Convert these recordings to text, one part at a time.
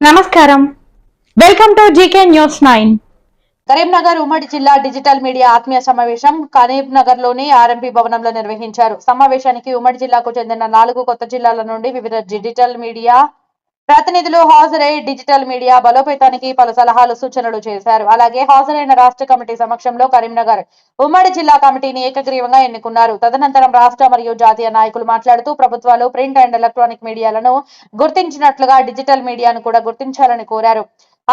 నమస్కారం. Welcome to GK news nine. Karimnagar ఉమ్మడి జిల్లా డిజిటల్ మీడియా ఆత్మీయ సమావేశం కరీంనగర్లోని ఆర్ఎంపీ భవనంలో నిర్వహించారు. సమావేశానికి ఉమ్మడి జిల్లాకు చెందిన నాలుగు కొత్త జిల్లాల నుండి వివిధ డిజిటల్ మీడియా ప్రతినిధులు హాజరై డిజిటల్ మీడియా బలోపేతానికి పలు సలహాలు సూచనలు చేశారు. అలాగే హాజరైన రాష్ట్ర కమిటీ సమక్షంలో కరీంనగర్ ఉమ్మడి జిల్లా కమిటీని ఏకగ్రీవంగా ఎన్నుకున్నారు. తదనంతరం రాష్ట్ర మరియు జాతీయ నాయకులు మాట్లాడుతూ ప్రభుత్వాలు ప్రింట్ అండ్ ఎలక్ట్రానిక్ మీడియాలను గుర్తించినట్లుగా డిజిటల్ మీడియాను కూడా గుర్తించాలని కోరారు.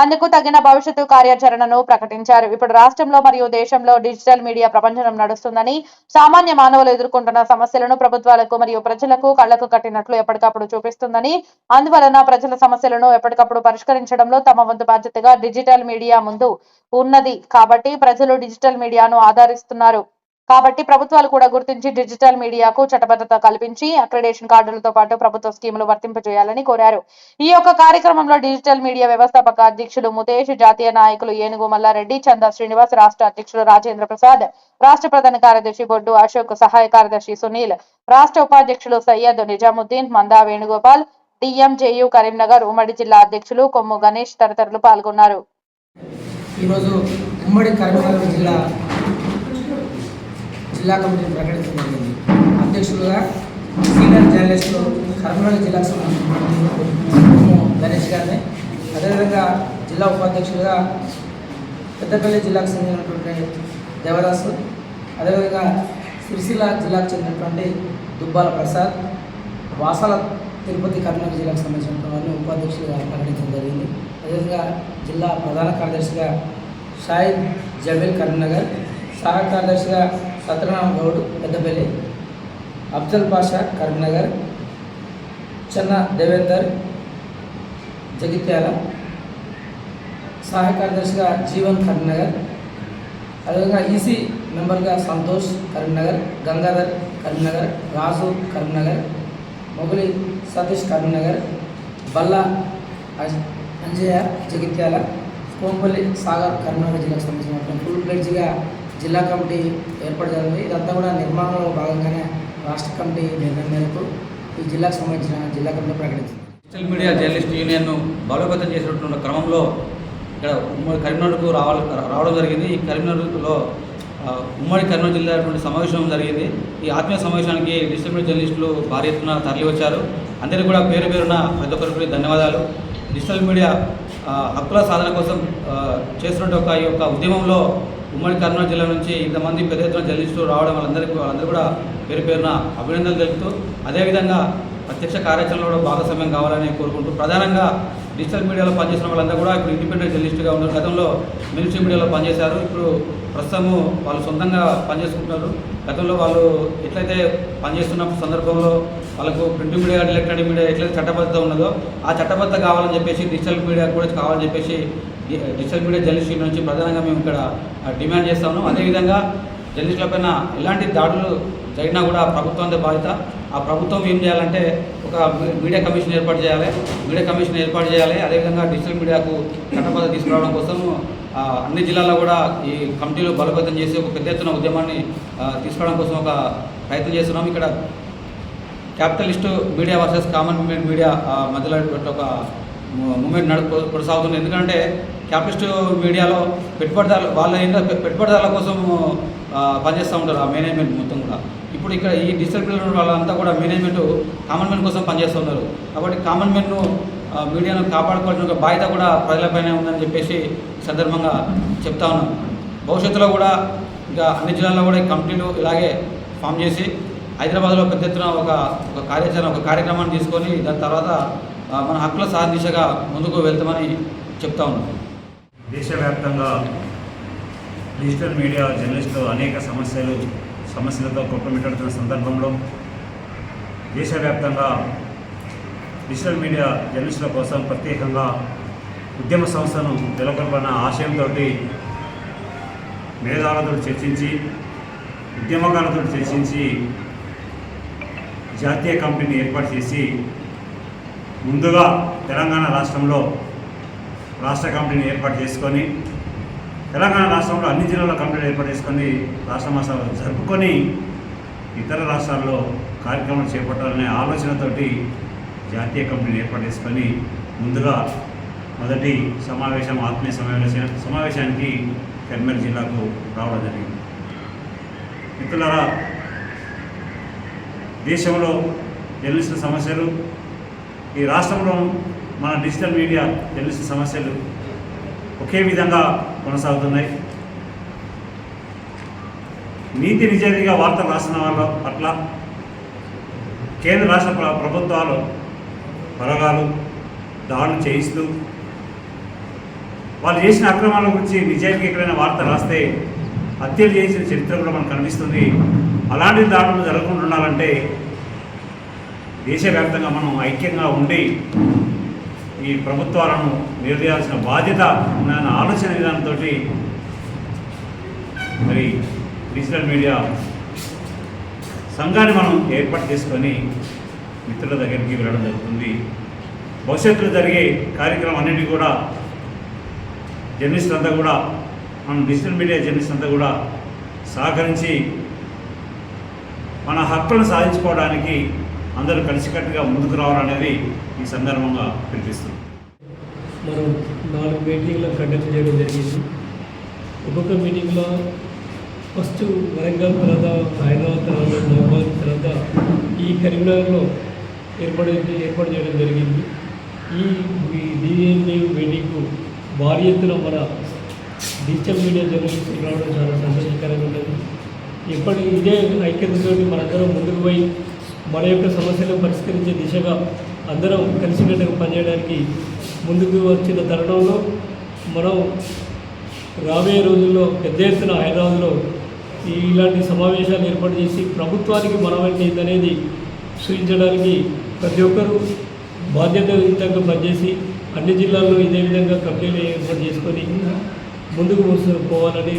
అందుకు తగిన భవిష్యత్తు కార్యాచరణను ప్రకటించారు. ఇప్పుడు రాష్ట్రంలో మరియు దేశంలో డిజిటల్ మీడియా ప్రపంచం నడుస్తుందని సామాన్య మానవులు ఎదుర్కొంటున్న సమస్యలను ప్రభుత్వాలకు మరియు ప్రజలకు కళ్ళకు కట్టినట్లు ఎప్పటికప్పుడు చూపిస్తుందని అందువలన ప్రజల సమస్యలను ఎప్పటికప్పుడు పరిష్కరించడంలో తమ వంతు బాధ్యతగా డిజిటల్ మీడియా ముందు ఉన్నది. కాబట్టి ప్రజలు డిజిటల్ మీడియాను ఆధారిస్తున్నారు. కాబట్టి ప్రభుత్వాలు కూడా గుర్తించి డిజిటల్ మీడియాకు చట్టబద్ధత కల్పించి అక్రెడేషన్ కార్డులతో పాటు ప్రభుత్వ స్కీములు వర్తింపజేయాలని కోరారు. ఈ యొక్క కార్యక్రమంలో డిజిటల్ మీడియా వ్యవస్థాపక అధ్యక్షులు ముతేష్ జాతీయ నాయకులు ఏనుగు మల్లారెడ్డి చందా శ్రీనివాస్ రాష్ట్ర అధ్యక్షులు రాజేంద్ర ప్రసాద్ రాష్ట్ర ప్రధాన కార్యదర్శి బొడ్డు అశోక్ సహాయ కార్యదర్శి సునీల్ రాష్ట్ర ఉపాధ్యక్షులు సయ్యద్ నిజాముద్దీన్ మందా వేణుగోపాల్ డిఎంజేయు కరీంనగర్ ఉమ్మడి జిల్లా అధ్యక్షులు కొమ్ము గణేష్ తదితరులు పాల్గొన్నారు. ఈరోజు ఉమ్మడి కరీంనగర్ జిల్లా జిల్లా కమిటీని ప్రకటించడం జరిగింది. అధ్యక్షులుగా సీనియర్ జర్నలిస్టులు కరీంనగర్ జిల్లాకు సంబంధించిన గణేష్ గారిని అదేవిధంగా జిల్లా ఉపాధ్యక్షులుగా పెద్దపల్లి జిల్లాకు చెందినటువంటి దేవదాసు అదేవిధంగా సిరిసిల్ల జిల్లాకు చెందినటువంటి దుబ్బాల ప్రసాద్ వాసాల తిరుపతి కర్నూలు జిల్లాకు సంబంధించిన వారిని ఉపాధ్యక్షులుగా ప్రకటించడం జరిగింది. అదేవిధంగా జిల్లా ప్రధాన కార్యదర్శిగా షాయిద్ జమీల్ కరీంనగర్ సహాయ కార్యదర్శిగా సత్యనారాయణ గౌడ్ పెద్దపల్లి అఫ్జల్ పాషా కరీంనగర్ చెన్న దేవేందర్ జగిత్యాల సహాయ కార్యదర్శిగా జీవన్ కరీంనగర్ అదేవిధంగా ఈసీ మెంబర్గా సంతోష్ కరీంనగర్ గంగాధర్ కరీంనగర్ రాజు కరీంనగర్ మొగలి సతీష్ కరీంనగర్ బల్లా అంజయ జగిత్యాల కోంపల్లి సాగర్ కరీంనగర్ జిల్లాకు సంబంధించినటువంటి ఫుల్ ప్లేడ్జ్గా జిల్లా కమిటీ ఏర్పాటు జరిగింది. ఇదంతా కూడా నిర్మాణంలో భాగంగానే రాష్ట్ర కమిటీ నిర్ణయం మేరకు ఈ జిల్లాకు సంబంధించిన జిల్లా కమిటీ ప్రకటించింది. డిజిటల్ మీడియా జర్నలిస్ట్ యూనియన్ను బలోపేతం చేసినటువంటి క్రమంలో ఇక్కడ ఉమ్మడి కరీంనగర్కు రావాలి రావడం జరిగింది. ఈ కరీంనగర్లో ఉమ్మడి కరీంనగర్ జిల్లా సమావేశం జరిగింది. ఈ ఆత్మీయ సమావేశానికి డిజిటల్ మీడియా జర్నలిస్టులు భారీ ఎత్తున తరలి వచ్చారు అందరికీ కూడా పేరు పేరున ప్రతి ఒక్కరికి ధన్యవాదాలు. డిజిటల్ మీడియా హక్కుల సాధన కోసం ఆ, చేస్తున్న ఒక ఈ యొక్క ఉద్యమంలో ఉమ్మడి కర్నూలు జిల్లా నుంచి ఇంతమంది పెద్ద ఎత్తున జర్నలిస్టులు రావడం వాళ్ళందరికీ వాళ్ళందరూ కూడా పేరు పేరున అభినందనలు తెలుపుతూ అదేవిధంగా ప్రత్యక్ష కార్యాచరణలో కూడా భాగస్వామ్యం కావాలని కోరుకుంటూ ప్రధానంగా డిజిటల్ మీడియాలో పనిచేసిన వాళ్ళందరూ కూడా ఇప్పుడు ఇండిపెండెంట్ జర్నలిస్టుగా ఉన్నారు. గతంలో మిలిటరీ మీడియాలో పనిచేశారు. ఇప్పుడు ప్రస్తుతము వాళ్ళు సొంతంగా పనిచేసుకుంటున్నారు. గతంలో వాళ్ళు ఎట్లయితే పనిచేస్తున్న సందర్భంలో వాళ్ళకు ప్రింట్ మీడియా ఎలక్ట్రానిక్ మీడియా ఎట్లయితే చట్టబద్ధత ఉన్నదో ఆ చట్టబద్ధత కావాలని చెప్పేసి డిజిటల్ మీడియా కూడా కావాలని చెప్పేసి డిజిటల్ మీడియా జర్నలిస్ట్ యూనియన్ నుంచి ప్రధానంగా మేము ఇక్కడ డిమాండ్ చేస్తాము. అదేవిధంగా జర్నలిస్టులపైన ఎలాంటి దాడులు జరిగినా కూడా ప్రభుత్వం బాధ్యత. ఆ ప్రభుత్వం ఏం చేయాలంటే ఒక మీడియా కమిషన్ ఏర్పాటు చేయాలి. మీడియా కమిషన్ ఏర్పాటు చేయాలి. అదేవిధంగా డిజిటల్ మీడియాకు చట్టబద్ధ తీసుకురావడం కోసం అన్ని జిల్లాల్లో కూడా ఈ కమిటీలు బలోపేతం చేసి ఒక పెద్ద ఎత్తున ఉద్యమాన్ని తీసుకురావడం కోసం ఒక ప్రయత్నం చేస్తున్నాం ఇక్కడ capitalist media versus common media మధ్యలో ఒక మూమెంట్ నడు కొనసాగుతుంది. ఎందుకంటే క్యాపిస్ట్ మీడియాలో పెట్టుబడిదారులు వాళ్ళ ఏంటో పెట్టుబడిదారుల కోసం పనిచేస్తూ ఉంటారు ఆ మేనేజ్మెంట్ మొత్తం కూడా. ఇప్పుడు ఇక్కడ ఈ డిజిటల్ వాళ్ళంతా కూడా మేనేజ్మెంట్ కామన్ మెన్ కోసం పనిచేస్తున్నారు కాబట్టి కామన్ మెన్ను మీడియాను కాపాడుకోవాల్సిన బాధ్యత కూడా ప్రజలపైనే ఉందని చెప్పేసి సందర్భంగా చెప్తా ఉన్నాం. భవిష్యత్తులో కూడా ఇంకా అన్ని జిల్లాల్లో కూడా ఈ కంపెనీలు ఇలాగే ఫామ్ చేసి హైదరాబాద్లో పెద్ద ఎత్తున ఒక ఒక కార్యాచరణ ఒక కార్యక్రమాన్ని తీసుకొని దాని తర్వాత మన హక్కుల సాధన దిశగా ముందుకు వెళ్తామని చెప్తా ఉన్నాం. దేశవ్యాప్తంగా డిజిటల్ మీడియా జర్నలిస్టులు అనేక సమస్యలు సమస్యలతో కొట్టుమిట్టాడుతున్న సందర్భంలో దేశవ్యాప్తంగా డిజిటల్ మీడియా జర్నలిస్టుల కోసం ప్రత్యేకంగా ఉద్యమ సంస్థను నెలకొల్పన ఆశయంతో మేధావులతో చర్చించి ఉద్యమకారులతో చర్చించి జాతీయ కమిటీని ఏర్పాటు చేసి ముందుగా తెలంగాణ రాష్ట్రంలో రాష్ట్ర కమిటీని ఏర్పాటు చేసుకొని తెలంగాణ రాష్ట్రంలో అన్ని జిల్లాల కమిటీలు ఏర్పాటు చేసుకొని రాష్ట్ర మాసాలు జరుపుకొని ఇతర రాష్ట్రాల్లో కార్యక్రమాలు చేపట్టాలనే ఆలోచనతోటి జాతీయ కమిటీని ఏర్పాటు చేసుకొని ముందుగా మొదటి సమావేశం ఆత్మీయ సమావేశ సమావేశానికి కర్నూలు జిల్లాకు రావడం జరిగింది. మిత్రులారా దేశంలో జర్నలిస్టుల సమస్యలు ఈ రాష్ట్రంలో మన డిజిటల్ మీడియా తెలిసిన సమస్యలు ఒకే విధంగా కొనసాగుతున్నాయి. నీతి నిజాయితీగా వార్తలు రాసిన వాళ్ళ పట్ల కేంద్ర రాష్ట్ర ప్రభుత్వాలు పరగాలు దాడులు చేయిస్తూ వాళ్ళు చేసిన అక్రమాల గురించి నిజాయితీ ఎక్కడైనా వార్త రాస్తే హత్యలు చేసిన చరిత్ర కూడా మనకు కనిపిస్తుంది. అలాంటి దాడులు జరగకుండా ఉండాలంటే దేశవ్యాప్తంగా మనం ఐక్యంగా ఉండి ఈ ప్రభుత్వాలను నిర్దేయాల్సిన బాధ్యత ఉన్న ఆలోచన విధానంతో మరి డిజిటల్ మీడియా సంఘాన్ని మనం ఏర్పాటు చేసుకొని మిత్రుల దగ్గరికి వెళ్ళడం జరుగుతుంది. భవిష్యత్తులో జరిగే కార్యక్రమం అన్నిటి కూడా జర్నలిస్ట్ అంతా కూడా మనం డిజిటల్ మీడియా జర్నలిస్ట్ అంతా కూడా సహకరించి మన హక్కులను సాధించుకోవడానికి అందరూ కలిసికట్టుగా ముందుకు రావాలనేది ఈ సందర్భంగా పిలిపిస్తుంది మనం నాలుగు మీటింగ్లు కండక్ట్ చేయడం జరిగింది. ఒక్కొక్క మీటింగ్లో ఫస్ట్ వరంగల్ తర్వాత హైదరాబాద్ తర్వాత మహబూబాద్ తర్వాత ఈ కరీంనగర్లో ఏర్పడి ఏర్పాటు చేయడం జరిగింది. ఈ డిఎన్ఏ మీటింగ్కు భారీ ఎత్తున మన డిజిటల్ మీడియా జర్నలిస్టులు రావడం చాలా సంతోషకరంగా ఉంటుంది. ఇప్పటి ఇదే ఐక్యతతో మనందరం ముందుకు పోయి మన యొక్క సమస్యలను పరిష్కరించే దిశగా అందరం కలిసికట్టుగా పనిచేయడానికి ముందుకు వచ్చిన తరుణంలో మనం రాబోయే రోజుల్లో పెద్ద ఎత్తున హైదరాబాద్లో ఈ ఇలాంటి సమావేశాలు ఏర్పాటు చేసి ప్రభుత్వానికి మనవంటి ఏందనేది సూచించడానికి ప్రతి ఒక్కరూ బాధ్యతయుతంగా పనిచేసి అన్ని జిల్లాల్లో ఇదే విధంగా కమిటీలు ఏర్పాటు చేసుకొని ముందుకు పోవాలని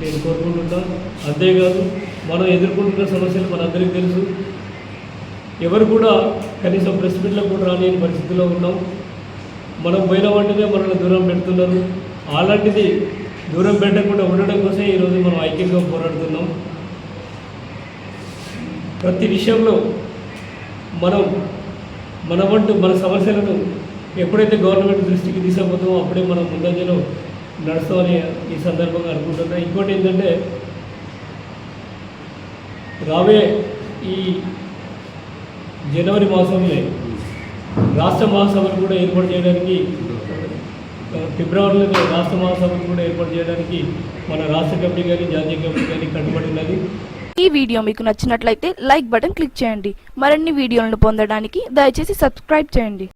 నేను కోరుకుంటున్నాను అంతేకాదు మనం ఎదుర్కొంటున్న సమస్యలు మనందరికీ తెలుసు. ఎవరు కూడా కనీసం ప్రెస్ మీట్లకు కూడా రాని పరిస్థితిలో ఉన్నాం. మనం పోయిన వెంటనే మనల్ని దూరం పెడుతున్నారు. అలాంటిది దూరం పెట్టకుండా ఉండడం కోసం ఈరోజు మనం ఐక్యంగా పోరాడుతున్నాం. ప్రతి విషయంలో మనం మన వంటు మన సమస్యలను ఎప్పుడైతే గవర్నమెంట్ దృష్టికి తీసుకుపోతామో అప్పుడే మనం ముందంజలో నడుస్తామని ఈ సందర్భంగా అనుకుంటున్నాం. ఇంకోటి ఏంటంటే రాబోయే ఈ జనవరి మాసంలో రాష్ట్ర మహాసభలు కూడా ఏర్పాటు చేయడానికి ఫిబ్రవరిలో రాష్ట్ర మహాసభలు కూడా ఏర్పాటు చేయడానికి మన రాష్ట్ర కమిటీ కానీ జాతీయ కమిటీ కానీ కట్టుబడి ఉన్నది. ఈ వీడియో మీకు నచ్చినట్లయితే లైక్ బటన్ క్లిక్ చేయండి. మరిన్ని వీడియోలను పొందడానికి దయచేసి సబ్స్క్రైబ్ చేయండి.